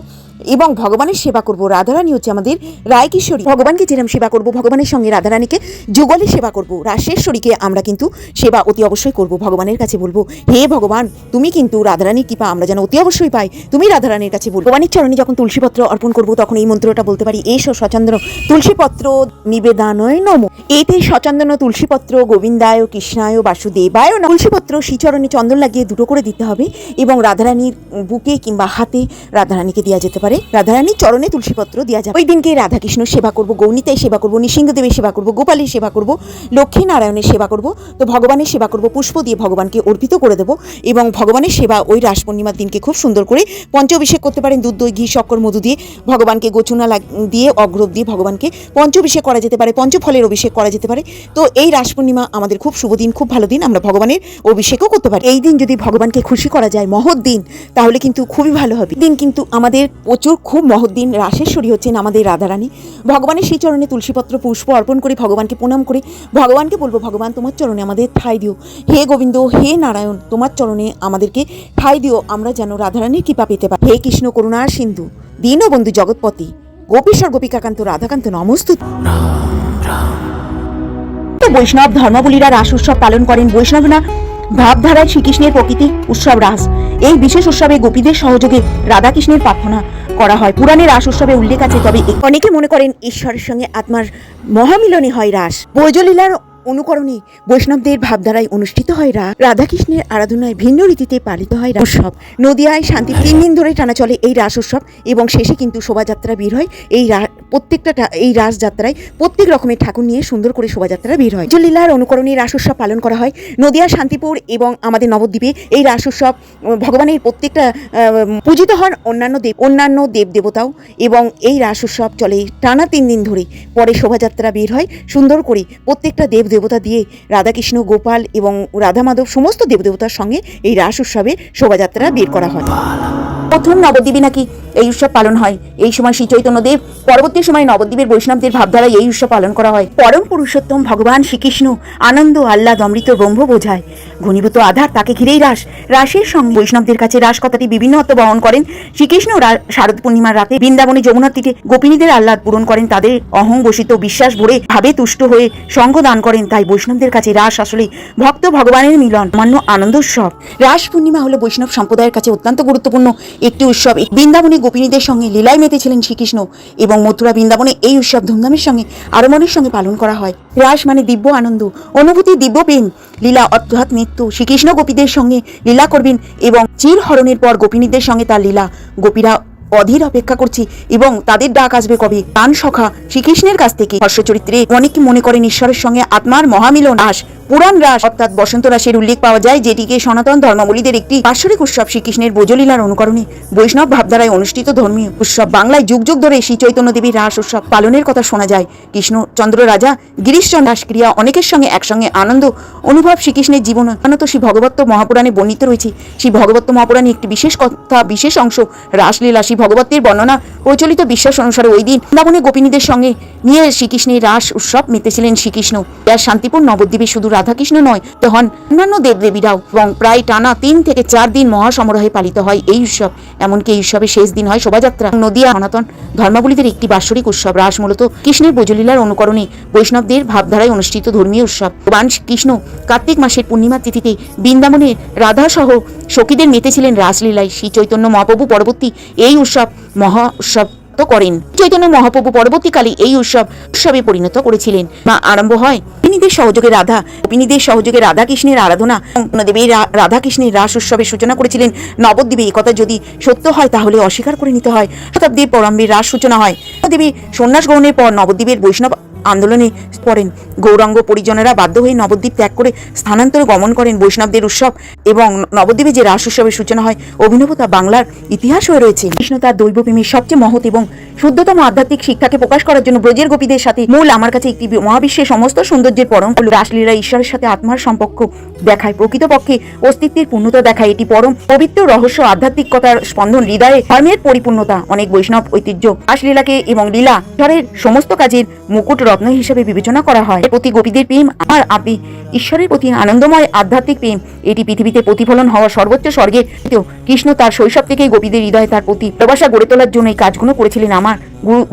এবং ভগবানের সেবা করব। রাধারানী হচ্ছে আমাদের রায় কিশোরী ভগবানকে যেরকম সেবা করব, ভগবানের সঙ্গে রাধারানীকে যুগলে সেবা করব। রাশেশ্বরীকে আমরা কিন্তু সেবা অতি অবশ্যই করব, ভগবানের কাছে বলব। হে ভগবান, তুমি কিন্তু রাধারানীর কৃপা আমরা যেন অতি অবশ্যই পাই। তুমি রাধারানীর কাছে বলব। ভগবানের চরণে যখন তুলসীপত্র অর্পণ করব, তখন এই মন্ত্রটা বলতে পারি, এসো সচন্দ্র তুলসীপত্র নিবেদানয় নম। এতে সচন্দন তুলসীপত্র গোবিন্দায় কৃষ্ণায় বাসুদেবায়। তুলসীপত্র শ্রীচরণে চন্দন লাগিয়ে দুটো করে দিতে হবে এবং রাধারানীর বুকে কিংবা হাতে রাধারানীকে দেওয়া যেতে পারে। রাধারানীর চরণে তুলসীপত্র দেওয়া যাবে। ওই দিনকে রাধাকৃষ্ণ সেবা করব গৌনিতায় সেবা করব, নৃসিংহদেবের সেবা করব, গোপালের সেবা করব লক্ষ্মী নারায়ণের সেবা করব। তো ভগবানের সেবা করব, পুষ্প দিয়ে ভগবানকে অর্পিত করে দেব এবং ভগবানের সেবা ওই রাস পূর্ণিমার দিনকে খুব সুন্দর করে পঞ্চাভিষেক করতে পারেন। দুধ, দই, ঘি, শক্কর, মধু দিয়ে ভগবানকে গোচুনা দিয়ে অগ্রব দিয়ে ভগবানকে পঞ্চাভিষেক করা যেতে পারে, পঞ্চফলের অভিষেক করা যেতে পারে। তো এই রাস পূর্ণিমা আমাদের খুব শুভ দিন, খুব ভালো দিন, আমরা ভগবানের অভিষেকও করতে পারি। এই দিন যদি ভগবানকে খুশি করা যায়, মহৎ দিন, তাহলে কিন্তু খুবই ভালো হবে। দিন কিন্তু আমাদের প্রচুর খুব মহৎ দিন রাসেশ্বরী হচ্ছেন আমাদের রাধারানী। ভগবানের সেই চরণে তুলসীপত্র পুষ্প অর্পণ করে ভগবানকে প্রণাম করে, ভগবানকে বলব, ভগবান, তোমার চরণে আমাদের ঠাই দিও। হে গোবিন্দ, হে নারায়ণ, তোমার চরণে আমাদেরকে ঠাই দিও, আমরা যেন রাধারানীর কৃপা পেতে পারি। হে কৃষ্ণ করুণার সিন্ধু দীনবন্ধু জগৎপতি, গোপীশ্বর গোপিকাকান্ত, রাধাকান্ত, নমস্তুত। তো বৈষ্ণব ধর্মাবলীরা রাস উৎসব পালন করেন বৈষ্ণবরা ভাবধারায় শ্রীকৃষ্ণের প্রকৃতি উৎসব রাস। এই বিশেষ উৎসবে গোপীদের সহযোগে রাধাকৃষ্ণের প্রার্থনা করা হয়। পুরাণে রাস উৎসবে উল্লেখ আছে, তবে অনেকে মনে করেন ঈশ্বরের সঙ্গে আত্মার মহামিলনী হয় রাস। বৈজলীলার অনুকরণে বৈষ্ণবদের ভাবধারায় অনুষ্ঠিত হয় রা রাধাকৃষ্ণের আরাধনায় ভিন্ন রীতিতে পালিত হয় রাস উৎসব। নদিয়ায় শান্তি তিন দিন ধরে টানা চলে এই রাস উৎসব এবং শেষে কিন্তু শোভাযাত্রা বের হয়। এই প্রত্যেকটা এই রাসযাত্রায় প্রত্যেক রকমের ঠাকুর নিয়ে সুন্দর করে শোভাযাত্রা বের হয়। জলীলার অনুকরণে রাস উৎসব পালন করা হয়। নদিয়া, শান্তিপুর এবং আমাদের নবদ্বীপে এই রাস উৎসব ভগবানের প্রত্যেকটা পূজিত হন অন্যান্য দেব অন্যান্য দেব দেবতাও এবং এই রাস উৎসব চলে টানা তিন দিন ধরে। পরে শোভাযাত্রা বের হয়। সুন্দর করে প্রত্যেকটা দেব দেবতা দিয়ে রাধাকৃষ্ণ, গোপাল এবং রাধা মাধব সমস্ত দেবদেবতার সঙ্গে এই রাস উৎসবে শোভাযাত্রা বের করা হয়। প্রথম নবদ্বীপে নাকি এই উৎসব পালন হয়। এই সময় শ্রী চৈতন্য দেব পরবর্তী সময় নবদ্বীপের বৈষ্ণবদের ভাবধারায় এই উৎসব পালন করা হয়। পরম পুরুষোত্তম ভগবান শ্রীকৃষ্ণ আনন্দ আহ্লাদ অমৃত ব্রহ্ম বোঝায়। ঘনীভূত আধার তাকে ঘিরেই রাস। রাসের সঙ্গে বৈষ্ণবদের কাছে রাস কথাটি বিভিন্ন অর্থ বহন করেন। শ্রীকৃষ্ণ শারদ পূর্ণিমার রাতে বৃন্দাবনে যমুনার তীরে গোপিনীদের আহ্লাদ পূরণ করেন। তাদের অহং বসিত বিশ্বাস ভরে ভাবে তুষ্ট হয়ে সঙ্গ দান করেন। তাই বৈষ্ণবদের কাছে রাস আসলে ভক্ত ভগবানের মিলন মান্য আনন্দ উৎসব। রাস পূর্ণিমা হলো বৈষ্ণব সম্প্রদায়ের কাছে অত্যন্ত গুরুত্বপূর্ণ একটি উৎসব। বৃন্দাবনে গোপিনীদের সঙ্গে লীলায় মেতেছিলেন শ্রীকৃষ্ণ এবং মথুরা বৃন্দাবনে এই উৎসব ধুমধামের সঙ্গে আরমনের সঙ্গে পালন করা হয়। রাস মানে দিব্য আনন্দ, অনুভূতি, দিব্য প্রেম, লীলা অর্থাৎ নৃত্য। শ্রীকৃষ্ণ গোপীদের সঙ্গে লীলা করবেন এবং চির হরণের পর গোপিনীদের সঙ্গে তার লীলা। গোপীরা অধীর অপেক্ষা করছি এবং তাদের ডাক আসবে কবে? প্রাণ সখা শ্রীকৃষ্ণের কাছ থেকে। হর্ষ চরিত্রে অনেকে মনে করেন ঈশ্বরের সঙ্গে আত্মার মহামিলন রাস পুরাণ রাস, অর্থাৎ বসন্ত রাসের উল্লেখ পাওয়া যায়, যেটিকে সনাতন ধর্মাবলীদের একটি বাৎসরিক উৎসব শ্রীকৃষ্ণের বোজলীলার অনুকরণে বৈষ্ণব ভাবধারায় অনুষ্ঠিত ধর্মীয় উৎসব। বাংলায় যুগ যুগ ধরে শ্রী চৈতন্য দেবীর রাস উৎসব পালনের কথা শোনা যায়। কৃষ্ণচন্দ্র রাজা, গিরিশচন্দ্র রাসক্রিয়া অনেকের সঙ্গে একসঙ্গে আনন্দ, অনুভব শ্রীকৃষ্ণের জীবন। অত্যন্ত শ্রী ভগবত্ত মহাপুরাণে বর্ণিত রয়েছে, শ্রী ভগবত্ত মহাপুরাণে একটি বিশেষ কথা, বিশেষ অংশ, রাসলীলা। শ্রী ভগবতের বর্ণনা প্রচলিত বিশ্বাস অনুসারে ওই দিন বৃন্দাবনে গোপিনীদের সঙ্গে নিয়ে শ্রীকৃষ্ণের রাস উৎসব মেতেছিলেন শ্রীকৃষ্ণ। আর শান্তিপুর নবদ্বীপে শুধু রাধাকৃষ্ণ নয় তো হন অন্যান্য দেবদেবীরাও এবং প্রায় টানা তিন থেকে চার দিন মহাসমারোহে পালিত হয় এই উৎসব। এমনকি এই উৎসবের শেষ দিন হয় শোভাযাত্রা। নদিয়া সনাতন ধর্মাবলীদের একটি বাৎসরিক উৎসব। রাস মূলত কৃষ্ণের বজলীলার অনুকরণে বৈষ্ণবদের ভাবধারায় অনুষ্ঠিত ধর্মীয় উৎসব। ভগবান কৃষ্ণ কার্তিক মাসের পূর্ণিমা তিথিতে বৃন্দাবনে রাধা সহ সখীদের মেতেছিলেন রাসলীলায়। শ্রী চৈতন্য মহাপ্রভু পরবর্তী এই উৎসব মহা উৎসব করেন। চৈতন্য মহাপ্রভু পরবর্তীকালে এই উৎসব, উৎসবে পরিণত করেছিলেন। মা আরম্ভ হয় গোপিনীদের সহযোগে রাধা। গোপিনীদের সহযোগে রাধা কৃষ্ণের আরাধনা দেবী রাধা কৃষ্ণের রাস উৎসবের সূচনা করেছিলেন। নবদ্বীপে একথা যদি সত্য হয়, তাহলে অস্বীকার করে নিতে হয়। শতাব্দীর পরম্বীর রাস সূচনা হয়। দেবী সন্ন্যাস গ্রহণের পর নবদ্বীপের বৈষ্ণব আন্দোলনে পড়েন। গৌরাঙ্গ পরিজনেরা বাধ্য হয়ে নবদ্বীপ ত্যাগ করে স্থানান্তরে গমন করেন বৈষ্ণবদের উৎসব এবং নবদ্বীপে যে রাস উৎসবের সূচনা হয় অভিনবতা বাংলার ইতিহাস হয়ে রয়েছে। কৃষ্ণ তার দৈবপ্রেমীর সবচেয়ে মহৎ এবং শুদ্ধতম আধ্যাত্মিক শিক্ষাকে প্রকাশ করার জন্য ব্রজের গোপীদের সাথে মূল আমার কাছে একটি মহাবিশ্বের সমস্ত সৌন্দর্যের পরম হল রাসলীলা ঈশ্বরের সাথে আত্মার সম্পর্ক দেখায়। প্রকৃতপক্ষে অস্তিত্বের পূর্ণতা দেখায়। এটি পরম পবিত্র রহস্য আধ্যাত্মিকতার স্পন্দন হৃদয়ে ধর্মের পরিপূর্ণতা। অনেক বৈষ্ণব ঐতিহ্য, রাসলীলাকে এবং লীলা ঈশ্বরের সমস্ত কাজের মুকুট রত্ন হিসেবে বিবেচনা করা হয়। প্রতি গোপীদের প্রেম আর আপনি ঈশ্বরের প্রতি আনন্দময় আধ্যাত্মিক প্রেম, এটি পৃথিবীতে প্রতিফলন হওয়া সর্বোচ্চ স্বর্গের। কৃষ্ণ তার শৈশব থেকেই গোপীদের হৃদয়ে তার প্রতি প্রবাসা গড়ে তোলার জন্য এই কাজগুলো করেছিলেন আমার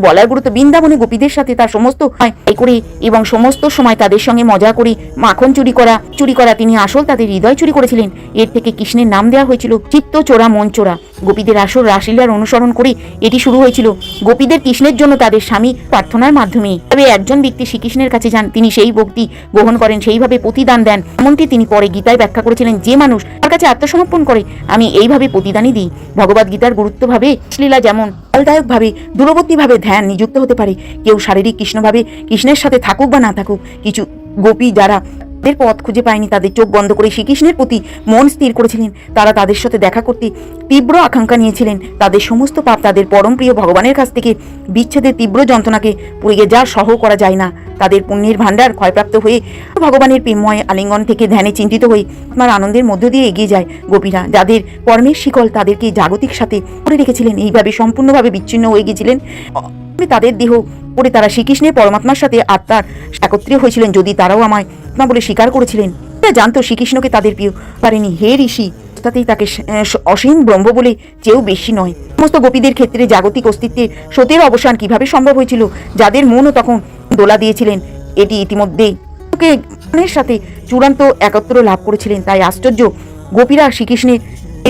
বলার গুরুত্ব বৃন্দাবনে গোপীদের সাথে তার সমস্ত এই করে এবং সমস্ত সময় তাদের সঙ্গে মজা করে মাখন চুরি করা চুরি করা তিনি আসল তাদের হৃদয় চুরি করেছিলেন। এর থেকে কৃষ্ণের নাম দেওয়া হয়েছিল চিত্ত চোরা, মন চোরা। গোপীদের আসল রাসলীলার অনুসরণ করে এটি শুরু হয়েছিল। গোপীদের কৃষ্ণের জন্য তাদের স্বামী প্রার্থনার মাধ্যমে। তবে একজন ব্যক্তি শ্রীকৃষ্ণের কাছে যান, তিনি সেই ভক্তি গ্রহণ করেন, সেইভাবে প্রতিদান দেন। এমনটি তিনি পরে গীতায় ব্যাখ্যা করেছিলেন, যে মানুষ তার কাছে আত্মসমর্পণ করে, আমি এইভাবে প্রতিদানই দিই। ভগবদ গীতার গুরুত্বভাবে শ্লীলা যেমন ফলদায়কভাবে দূরবর্তীভাবে ধ্যান নিযুক্ত হতে পারে। কেউ শারীরিক কৃষ্ণভাবে কৃষ্ণের সাথে থাকুক বা না থাকুক, কিছু গোপী যারা তাদের পথ খুঁজে পায়নি, তাদের চোখ বন্ধ করে শ্রীকৃষ্ণের প্রতি মন স্থির করেছিলেন। তারা তাদের সাথে দেখা করতে তীব্র আকাঙ্ক্ষা নিয়েছিলেন। তাদের সমস্ত পাপ তাদের পরম প্রিয় ভগবানের কাছ থেকে বিচ্ছেদের তীব্র যন্ত্রণাকে পুড়িয়ে যা সহ করা যায় না। তাদের পুণ্যের ভাণ্ডার ক্ষয়প্রাপ্ত হয়ে ভগবানের প্রেমময় আলিঙ্গন থেকে ধ্যানে চিন্তিত হয়ে আপনার আনন্দের মধ্য দিয়ে এগিয়ে যায় গোপীরা। যাদের কর্মের শিকল তাদেরকে জাগতিক সাথে করে রেখেছিলেন, এইভাবে সম্পূর্ণভাবে বিচ্ছিন্ন হয়ে গিয়েছিলেন। তাদের দেহ, পরে তারা শ্রীকৃষ্ণের পরমাত্মার সাথে আত্মার একত্রিত হয়েছিলেন যদি তারাও আমায় আত্মা বলে স্বীকার করেছিলেন। তারা জানতো শ্রীকৃষ্ণকে তাদের প্রিয়। পারেনি, হে ঋষি, তাতেই তাকে অসীম ব্রহ্ম বলে চেয়েও বেশি নয়। সমস্ত গোপীদের ক্ষেত্রে জাগতিক অস্তিত্বের সত্যের অবসান কীভাবে সম্ভব হয়েছিল, যাদের মনও তখন দোলা দিয়েছিলেন, এটি ইতিমধ্যেই সাথে চূড়ান্ত একত্র লাভ করেছিলেন। তাই আশ্চর্য, গোপীরা শ্রীকৃষ্ণের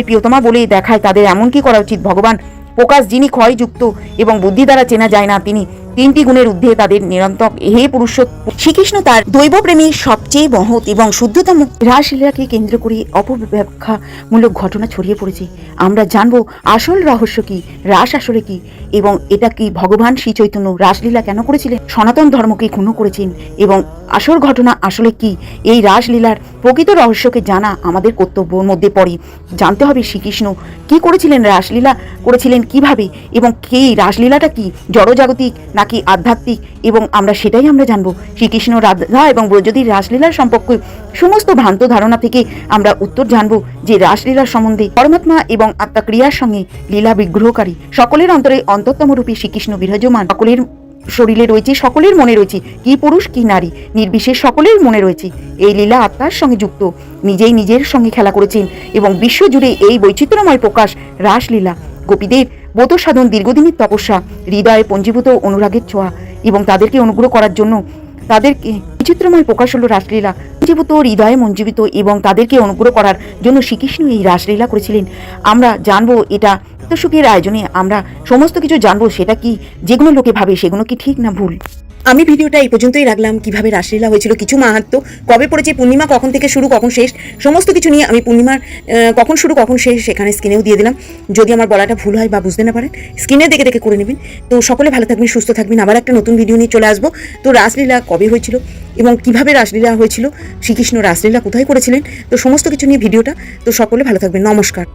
প্রিয়তমা বলে দেখায় তাদের এমন কি করা উচিত? ভগবান প্রকাশ যিনি ক্ষয়যুক্ত এবং বুদ্ধি দ্বারা চেনা যায় না তিনি তিনটি গুণের ঊর্ধ্বে তাদের নিরন্তক হে পুরুষ শ্রীকৃষ্ণ তার দৈবপ্রেমীর সবচেয়ে মহৎ এবং শুদ্ধতম রাসলীলাকে কেন্দ্র করে অপব্যাখ্যামূলক ঘটনা ছড়িয়ে পড়েছে। আমরা জানব আসল রহস্য কি, রাস আসলে কি, এবং এটা কি ভগবান শ্রী চৈতন্য রাসলীলা কেন করেছিলেন, সনাতন ধর্মকে ক্ষুণ্ণ করেছেন, এবং আসল ঘটনা আসলে কি, এই রাসলীলার প্রকৃত রহস্যকে জানা আমাদের কর্তব্যের মধ্যে পড়ে। জানতে হবে শ্রীকৃষ্ণ কি করেছিলেন, রাসলীলা করেছিলেন কীভাবে, এবং কে রাসলীলাটা কি, জড়জাগতিক নাকি আধ্যাত্মিক এবং আমরা সেটাই আমরা জানব। শ্রীকৃষ্ণ রাধা এবং ব্রজদীর রাসলীলার সম্পর্কে সমস্ত ভ্রান্ত ধারণা থেকে আমরা উত্তর জানব যে রাসলীলার সম্বন্ধে পরমাত্মা এবং আত্মা ক্রিয়ার সঙ্গে লীলা বিগ্রহকারী। সকলের অন্তরে অন্তরতম রূপে শ্রীকৃষ্ণ বিরাজমান। সকলের শরীরে রয়েছে, সকলের মনে রয়েছে কি পুরুষ, কি নারী। নির্বিশেষ সকলের মনে রয়েছে এই লীলা আত্মার সঙ্গে যুক্ত। নিজেই নিজের সঙ্গে খেলা করেছেন এবং বিশ্বজুড়ে এই বৈচিত্র্যময় প্রকাশ রাসলীলা। গোপীদের বোধ সাধন দীর্ঘদিনের তপস্যা, হৃদয়ে পঞ্জীভূত অনুরাগের ছোঁয়া এবং তাদেরকে অনুগ্রহ করার জন্য তাদেরকে বিচিত্রময় প্রকাশ হলো রাসলীলা, পঞ্জীভূত হৃদয়ে মঞ্জীবিত এবং তাদেরকে অনুগ্রহ করার জন্য শ্রীকৃষ্ণ এই রাসলীলা করেছিলেন। আমরা জানব এটা সুখের আয়োজনে, আমরা সমস্ত কিছু জানব, সেটা কি? যেগুলো লোকে ভাবে, সেগুলো কি ঠিক না ভুল? আমি ভিডিওটা এই পর্যন্তই রাখলাম, কীভাবে রাসলীলা হয়েছিল, কিছু মাহাত্ম কবে পড়েছে, পূর্ণিমা কখন থেকে শুরু, কখন শেষ, সমস্ত কিছু নিয়ে আমি পূর্ণিমার কখন শুরু, কখন শেষ, সেখানে স্ক্রিনেও দিয়ে দিলাম। যদি আমার বলাটা ভুল হয় বা বুঝতে না পারেন স্ক্রিনে দেখে দেখে করে নেবেন। তো সকলে ভালো থাকবেন, সুস্থ থাকবেন। আবার একটা নতুন ভিডিও নিয়ে চলে আসব। তো রাসলীলা কবে হয়েছিল এবং কীভাবে রাসলীলা হয়েছিল, শ্রীকৃষ্ণ রাসলীলা কোথায় করেছিলেন, তো সমস্ত কিছু নিয়ে ভিডিওটা তো সকলে ভালো থাকবেন। নমস্কার।